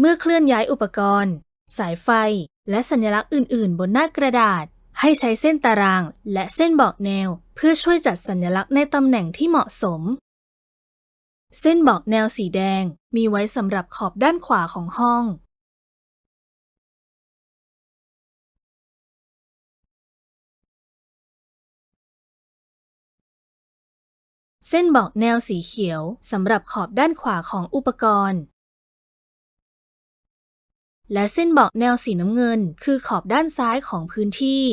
เมื่อเคลื่อนย้ายอุปกรณ์ สายไฟ และสัญลักษณ์อื่น ๆ บนหน้ากระดาษ ให้ใช้เส้นตารางและเส้นบอกแนว เพื่อช่วยจัดสัญลักษณ์ในตำแหน่งที่เหมาะสม เส้นบอกแนวสีแดงมีไว้สำหรับขอบด้านขวาของห้อง เส้นบอกแนวสีเขียวสำหรับขอบด้านขวาของอุปกรณ์ และเส้นบอกแนวสีน้ำเงิน คือขอบด้านซ้ายของพื้นที่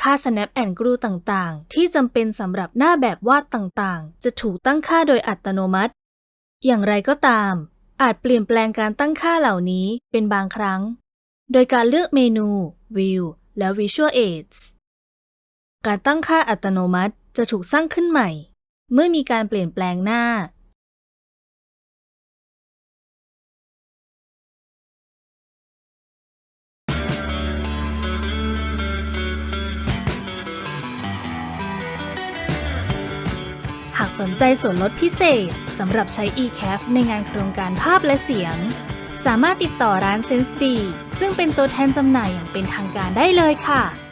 ค่า snap and glue ต่างๆ ที่จำเป็นสำหรับหน้าแบบวาดต่างๆ จะถูกตั้งค่าโดยอัตโนมัติ อย่างไรก็ตาม อาจเปลี่ยนแปลงการตั้งค่าเหล่านี้เป็นบางครั้ง โดยการเลือกเมนู View และ Visual Aids การตั้งค่าอัตโนมัติจะถูกสร้างขึ้นใหม่ เมื่อมีการเปลี่ยนแปลงหน้า หากสนใจส่วนลดพิเศษสำหรับใช้ eCaf ในงานโครงการภาพและเสียง สามารถติดต่อร้าน Sense D ซึ่งเป็นตัวแทนจำหน่ายอย่างเป็นทางการได้เลยค่ะ